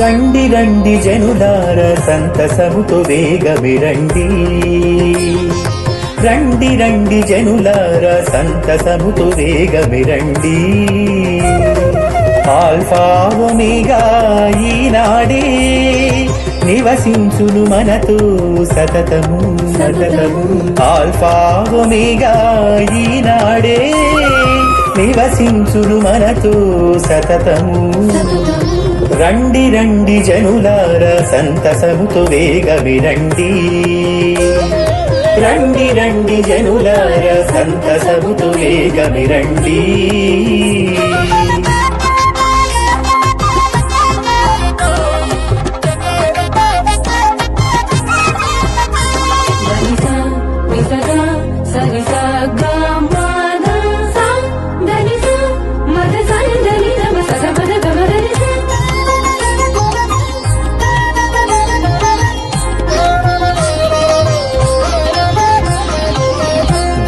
రండి రండి జనులార సంతసముతో వేగమిరండి. రండి రండి జనులార సంతసముతో వేగమిరండి. ఆల్ఫా ఒమేగా నివసించును మనతో సతతము సతతము. ఆల్ఫా ఒమేగా ఈనాడే నివసించును మనతో సతతము. రండి రండి జనులార సంతసముతో వేగమిరండి రండి. రండి జనులార సంతసముతో వేగమిరండి దనిసా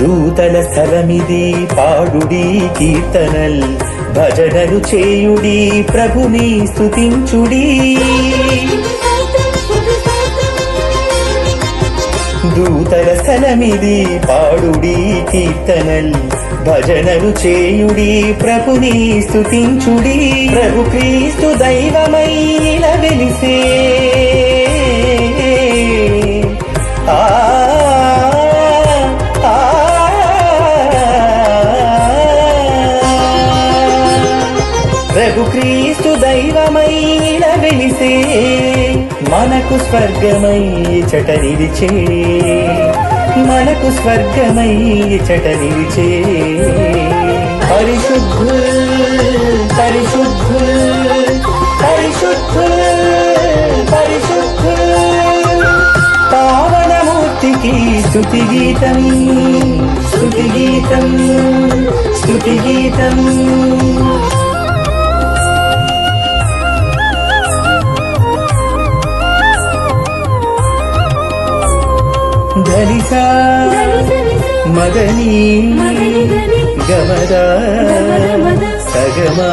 దూతల స్థలమిది పాడుడి కీర్తనల్ భజనలు చేయుడి ప్రభుని స్తుతించుడి. దూతల స్థలమిది పాడుడి కీర్తనల్. భజనలు చేయుడి ప్రభుని స్థుతించుడి ప్రభు క్రీస్తు దైవమై ఇలా వెలిసే ప్రభు దైవమైన వెలిసే మనకు స్వర్గమై చట నిలిచే మనకు స్వర్గమై చట నిలిచే పరిశుద్ధు పరిశుద్ధు పరిశుద్ధు పరిశుద్ధు పావనమూర్తికి స్తుతి గీతం స్తుతి గీతం స్తుతి గీతం. గలిస మదని గమద సగమా